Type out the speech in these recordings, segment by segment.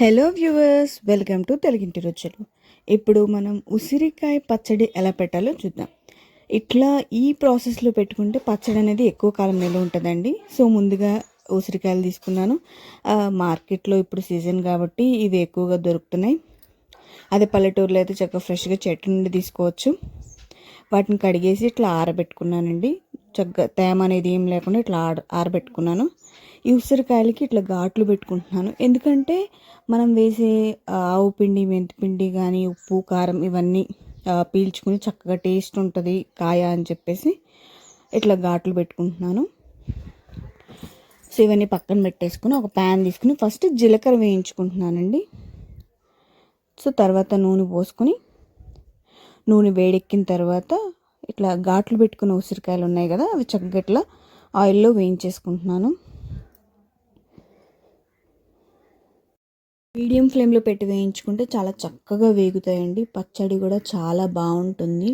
Hello viewers welcome to తెలుగింటి రుచులు. ఇప్పుడు మనం ఉసిరికాయ పచ్చడి ఎలా పెట్టాలో చూద్దాం. ఇట్లా ఈ ప్రాసెస్లో పెట్టుకుంటే పచ్చడి అనేది ఎక్కువ కాలం నిల్వ ఉంటుందండి. సో ముందుగా ఉసిరికాయలు తీసుకున్నాను. మార్కెట్లో ఇప్పుడు సీజన్ కాబట్టి ఇవి ఎక్కువగా దొరుకుతున్నాయి. అదే పల్లెటూరులో అయితే చక్కగా ఫ్రెష్గా చెట్టు నుండి తీసుకోవచ్చు. వాటిని కడిగేసి ఇట్లా ఆరబెట్టుకున్నానండి. చక్కగా తేమ అనేది ఏం లేకుండా ఇట్లా ఆర ఆరబెట్టుకున్నాను. ఈ ఉసిరికాయలకి ఇట్లా ఘాట్లు పెట్టుకుంటున్నాను. ఎందుకంటే మనం వేసే ఆవు పిండి మెంతిపిండి కానీ ఉప్పు కారం ఇవన్నీ పీల్చుకుని చక్కగా టేస్ట్ ఉంటుంది కాయ అని చెప్పేసి ఇట్లా ఘాట్లు పెట్టుకుంటున్నాను. సో ఇవన్నీ పక్కన పెట్టేసుకుని ఒక ప్యాన్ తీసుకుని ఫస్ట్ జీలకర్ర వేయించుకుంటున్నానండి. సో తర్వాత నూనె పోసుకొని నూనె వేడెక్కిన తర్వాత ఇట్లా ఘాట్లు పెట్టుకున్న ఉసిరికాయలు ఉన్నాయి కదా అవి చక్కగా ఇట్లా ఆయిల్లో వేయించేసుకుంటున్నాను. మీడియం ఫ్లేమ్లో పెట్టి వేయించుకుంటే చాలా చక్కగా వేగుతాయండి. పచ్చడి కూడా చాలా బాగుంటుంది.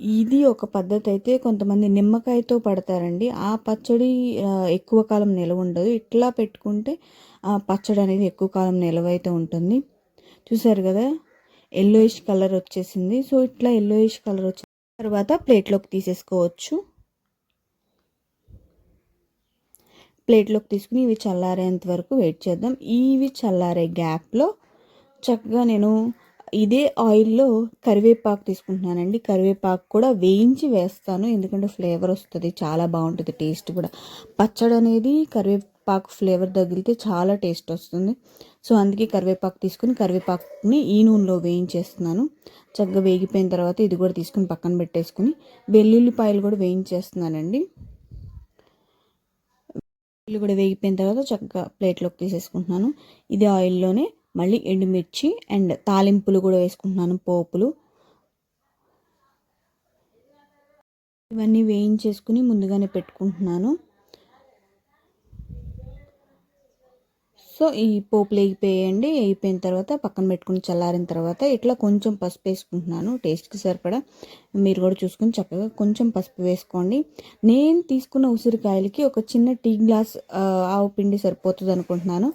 ఇది ఒక పద్ధతి అయితే కొంతమంది నిమ్మకాయతో పడతారండి. ఆ పచ్చడి ఎక్కువ కాలం నిలవ ఉండదు. ఇట్లా పెట్టుకుంటే ఆ పచ్చడి అనేది ఎక్కువ కాలం నిలవైతే అయితే ఉంటుంది. చూసారు కదా? ఎల్లోయిష్ కలర్ వచ్చేసింది. సో ఇట్లా ఎల్లోయిష్ కలర్ వచ్చిన తర్వాత ప్లేట్లోకి తీసేసుకోవచ్చు. ప్లేట్లోకి తీసుకుని ఇవి చల్లారేంత వరకు వెయిట్ చేద్దాం. ఇవి చల్లారే గ్యాప్లో చక్కగా నేను ఇదే ఆయిల్లో కరివేపాకు తీసుకుంటున్నానండి. కరివేపాకు కూడా వేయించి వేస్తాను. ఎందుకంటే ఫ్లేవర్ వస్తుంది. చాలా బాగుంటుంది టేస్ట్ కూడా. పచ్చడి అనేది కరివేపాకు ఫ్లేవర్ తగిలితే చాలా టేస్ట్ వస్తుంది. సో అందుకే కరివేపాకు తీసుకుని కరివేపాకుని ఈ నూనెలో వేయించేస్తున్నాను. చక్కగా వేగిపోయిన తర్వాత ఇది కూడా తీసుకుని పక్కన పెట్టేసుకుని వెల్లుల్లిపాయలు కూడా వేయించేస్తున్నానండి. ఇల్లు కూడా వేగిపోయిన తర్వాత చక్కగా ప్లేట్లోకి తీసేసుకుంటున్నాను. ఇది ఆయిల్లోనే మళ్ళీ ఎండుమిర్చి అండ్ తాలింపులు కూడా వేసుకుంటున్నాను పోపులు. ఇవన్నీ వేయించేసుకుని ముందుగానే పెట్టుకుంటున్నాను. సో ఈ పోపులు వేగిపోయండి వేగిపోయిన తర్వాత పక్కన పెట్టుకుని చల్లారిన తర్వాత ఇట్లా కొంచెం పసుపు వేసుకుంటున్నాను టేస్ట్కి సరిపడా. మీరు కూడా చూసుకుని చక్కగా కొంచెం పసుపు వేసుకోండి. నేను తీసుకున్న ఉసిరికాయలకి ఒక చిన్న టీ గ్లాస్ ఆవు పిండి సరిపోతుంది అనుకుంటున్నాను.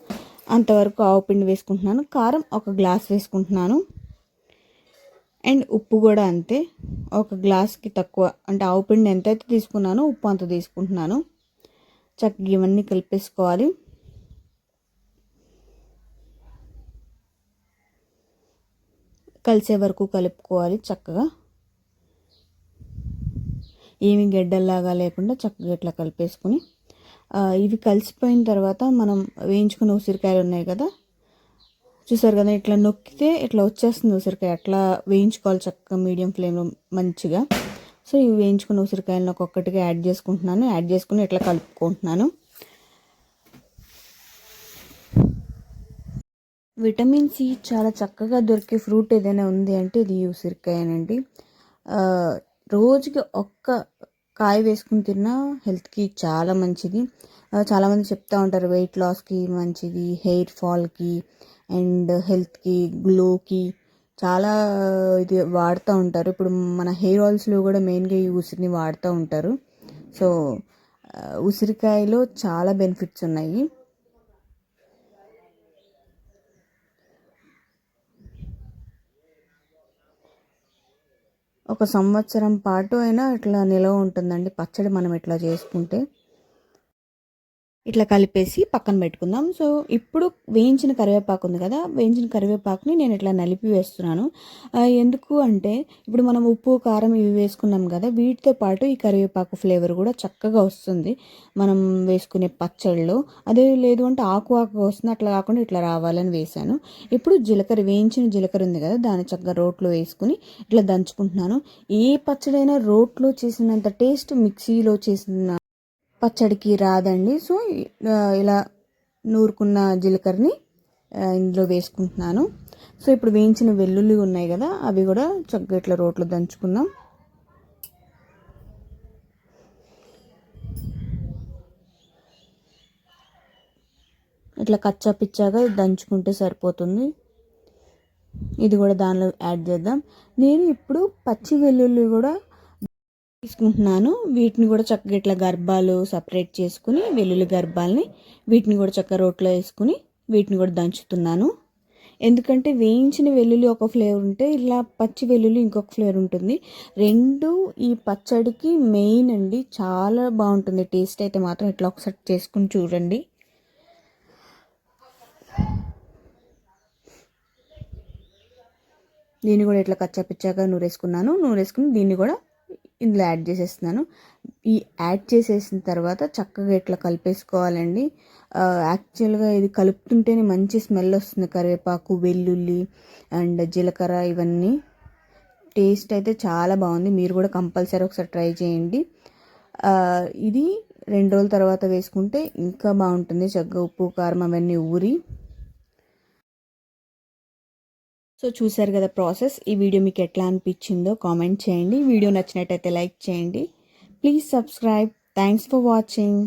అంతవరకు ఆవు పిండి వేసుకుంటున్నాను. కారం ఒక గ్లాస్ వేసుకుంటున్నాను. అండ్ ఉప్పు కూడా అంతే. ఒక గ్లాస్కి తక్కువ అంటే ఆవు పిండి ఎంతైతే తీసుకున్నానో ఉప్పు అంత తీసుకుంటున్నాను. చక్కగా ఇవన్నీ కలిపేసుకోవాలి. కలిసే వరకు కలుపుకోవాలి చక్కగా. ఏమి గడ్డల్లాగా లేకుండా చక్కగా ఇట్లా కలిపేసుకుని ఇవి కలిసిపోయిన తర్వాత మనం వేయించుకున్న ఉసిరికాయలు ఉన్నాయి కదా చూసారు కదా ఇట్లా నొక్కితే ఇట్లా వచ్చేస్తుంది ఉసిరికాయ అట్లా వేయించుకోవాలి చక్కగా మీడియం ఫ్లేమ్లో మంచిగా. సో ఇవి వేయించుకున్న ఉసిరికాయలను ఒక్కొక్కటిగా యాడ్ చేసుకుంటున్నాను యాడ్ చేసుకుని ఇట్లా కలుపుకుంటున్నాను. విటమిన్ సి చాలా చక్కగా దొరికే ఫ్రూట్ ఏదైనా ఉంది అంటే ఇది ఉసిరికాయనండి. రోజుకి ఒక్క కాయ వేసుకుని తిన్నా హెల్త్కి చాలా మంచిది. చాలామంది చెప్తా ఉంటారు వెయిట్ లాస్కి మంచిది హెయిర్ ఫాల్కి అండ్ హెల్త్కి గ్లోకి చాలా ఇది వాడుతూ ఉంటారు. ఇప్పుడు మన హెయిర్ ఆయిల్స్లో కూడా మెయిన్గా ఈ ఉసిరిని వాడుతూ ఉంటారు. సో ఉసిరికాయలో చాలా బెనిఫిట్స్ ఉన్నాయి. ఒక సంవత్సరం పాటు అయినా ఇట్లా నిలవ ఉంటుందండి. పచ్చడి మనం ఇట్లా చేసుకుంటే ఇట్లా కలిపేసి పక్కన పెట్టుకుందాం. సో ఇప్పుడు వేయించిన కరివేపాకు ఉంది కదా వేయించిన కరివేపాకుని నేను ఇట్లా నలిపి వేస్తున్నాను. ఎందుకు అంటే ఇప్పుడు మనం ఉప్పు కారం ఇవి వేసుకున్నాం కదా వీటితో పాటు ఈ కరివేపాకు ఫ్లేవర్ కూడా చక్కగా వస్తుంది. మనం వేసుకునే పచ్చళ్ళు అదే లేదు అంటే ఆకు ఆకు వస్తుంది అట్లా కాకుండా ఇట్లా రావాలని వేసాను ఇప్పుడు జీలకర్ర వేయించిన జీలకర్ర ఉంది కదా దాన్ని చక్కగా రోట్లో వేసుకుని ఇట్లా దంచుకుంటున్నాను. ఏ పచ్చడైనా రోట్లో చేసినంత టేస్ట్ మిక్సీలో చేసిన పచ్చడికి రాదండి. సో ఇలా నూరుకున్న జీలకర్రని ఇందులో వేసుకుంటున్నాను. సో ఇప్పుడు వేయించిన వెల్లుల్లి ఉన్నాయి కదా అవి కూడా చక్కగా ఇట్లా రోట్లో దంచుకుందాం. ఇట్లా కచ్చా పిచ్చాగా దంచుకుంటే సరిపోతుంది. ఇది కూడా దానిలో యాడ్ చేద్దాం. నేను ఇప్పుడు పచ్చి వెల్లుల్లి కూడా తీసుకుంటున్నాను. వీటిని కూడా చక్కగా ఇట్లా గర్భాలు సపరేట్ చేసుకుని వెల్లుల్లి గర్భాలని వీటిని కూడా చక్కగా రోట్లో వేసుకుని వీటిని కూడా దంచుతున్నాను. ఎందుకంటే వేయించిన వెల్లుల్లి ఒక ఫ్లేవర్ ఉంటే ఇలా పచ్చి వెల్లుల్లి ఇంకొక ఫ్లేవర్ ఉంటుంది. రెండు ఈ పచ్చడికి మెయిన్ అండి. చాలా బాగుంటుంది. టేస్ట్ అయితే మాత్రం ఇట్లా ఒకసారి చేసుకుని చూడండి. దీన్ని కూడా ఇట్లా కచ్చాపిచ్చాగా నూరేసుకున్నాను. నూరేసుకుని దీన్ని కూడా ఇందులో యాడ్ చేసేస్తున్నాను. ఈ యాడ్ చేసేసిన తర్వాత చక్కగా ఇట్లా కలిపేసుకోవాలండి. యాక్చువల్గా ఇది కలుపుతుంటేనే మంచి స్మెల్ వస్తుంది. కరివేపాకు వెల్లుల్లి అండ్ జీలకర్ర ఇవన్నీ. టేస్ట్ అయితే చాలా బాగుంది. మీరు కూడా కంపల్సరీ ఒకసారి ట్రై చేయండి. ఇది రెండు రోజుల తర్వాత వేసుకుంటే ఇంకా బాగుంటుంది. చక్కగా ఉప్పు కారం అవన్నీ ఊరి సో చూసారు కదా ప్రాసెస్. ఈ వీడియో మీకు ఎట్లా అనిపించిందో కామెంట్ చేయండి. వీడియో నచ్చినట్టయితే లైక్ చేయండి. Please subscribe. Thanks for watching.